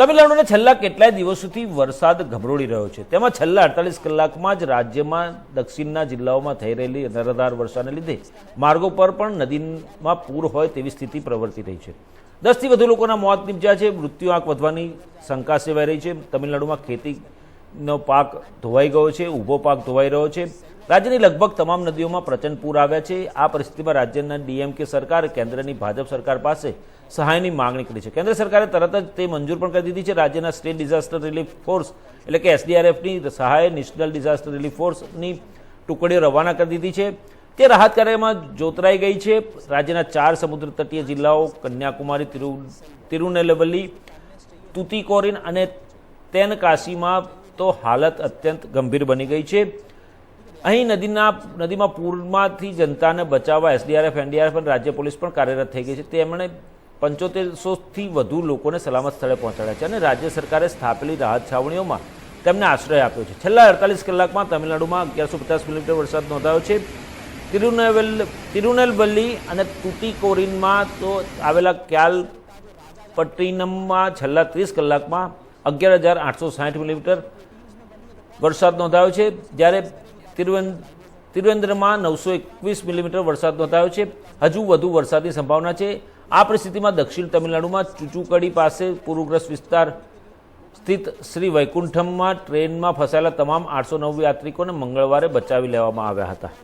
તમિલનાડુના છેલ્લા કેટલાય દિવસોથી વરસાદ ગભરોડી રહ્યો છે. તેમાં છેલ્લા અડતાલીસ કલાકમાં જ રાજ્યમાં દક્ષિણના જિલ્લાઓમાં થઈ રહેલી અનરાધાર વર્ષાને લીધે માર્ગો પર પણ નદીમાં પૂર હોય તેવી સ્થિતિ પ્રવર્તી રહી છે. દસથી વધુ લોકોના મોત નીપજ્યા છે, મૃત્યુ આંક વધવાની શંકા સેવાઈ રહી છે. તમિલનાડુમાં ખેતીનો પાક ધોવાઈ ગયો છે, ઊભો પાક ધોવાઈ રહ્યો છે. રાજ્યની લગભગ તમામ નદીઓમાં પ્રચંડ પૂર આવ્યા છે. આ પરિસ્થિતિમાં રાજ્યના ડીએમકે સરકાર, કેન્દ્રની ભાજપ સરકાર પાસે સહાયની માંગણી કરી છે. કેન્દ્ર સરકારે તરત જ તે મંજૂર પણ કરી દીધી છે. રાજ્યના સ્ટેટ ડિઝાસ્ટર રિલીફ ફોર્સ એટલે કે એસડીઆરએફની સહાય, નેશનલ ડિઝાસ્ટર રિલીફ ફોર્સની ટુકડીઓ રવાના કરી દીધી છે. તે રાહત કાર્યમાં જોતરાઈ ગઈ છે. રાજ્યના ચાર સમુદ્ર તટીય જિલ્લાઓ કન્યાકુમારી, તિરુ તિરુનેલવલ્લી તુતિકોરિન અને તેનકાશીમાં તો હાલત અત્યંત ગંભીર બની ગઈ છે. અહીં નદીના, નદીમાં પૂરમાંથી જનતાને બચાવવા, એસડીઆરએફ, એનડીઆરએફ અને રાજ્ય પોલીસ પણ કાર્યરત થઈ ગઈ છે. તેમણે પંચોતેરસોથી વધુ લોકોને સલામત સ્થળે પહોંચાડ્યા છે અને રાજ્ય સરકારે સ્થાપેલી રાહત છાવણીઓમાં તેમને આશ્રય આપ્યો છે. છેલ્લા અડતાલીસ કલાકમાં તમિલનાડુમાં અગિયારસો પચાસ મિલીમીટર વરસાદ નોંધાયો છે. તિરુનેવેલ તિરુનેલવલ્લી અને તુટીકોરિનમાં તો આવેલા ક્યાલ પટ્ટિનમમાં છેલ્લા ત્રીસ કલાકમાં અગિયાર હજાર આઠસો સાઠ મિલીમીટર વરસાદ નોંધાયો છે. જ્યારે તિરુવનંતપુરમાં નવસો એકવીસ મિલીમીટર વરસાદ નોંધાયો છે. હજુ વધુ વરસાદની સંભાવના છે. આ પરિસ્થિતિમાં દક્ષિણ તમિલનાડુમાં ચુચુકડી પાસે પૂર્વગ્રસ્ત વિસ્તાર સ્થિત શ્રી વૈકુંઠમમાં ટ્રેનમાં ફસાયેલા તમામ આઠસો નવ યાત્રિકોને મંગળવારે બચાવી લેવામાં આવ્યા હતા.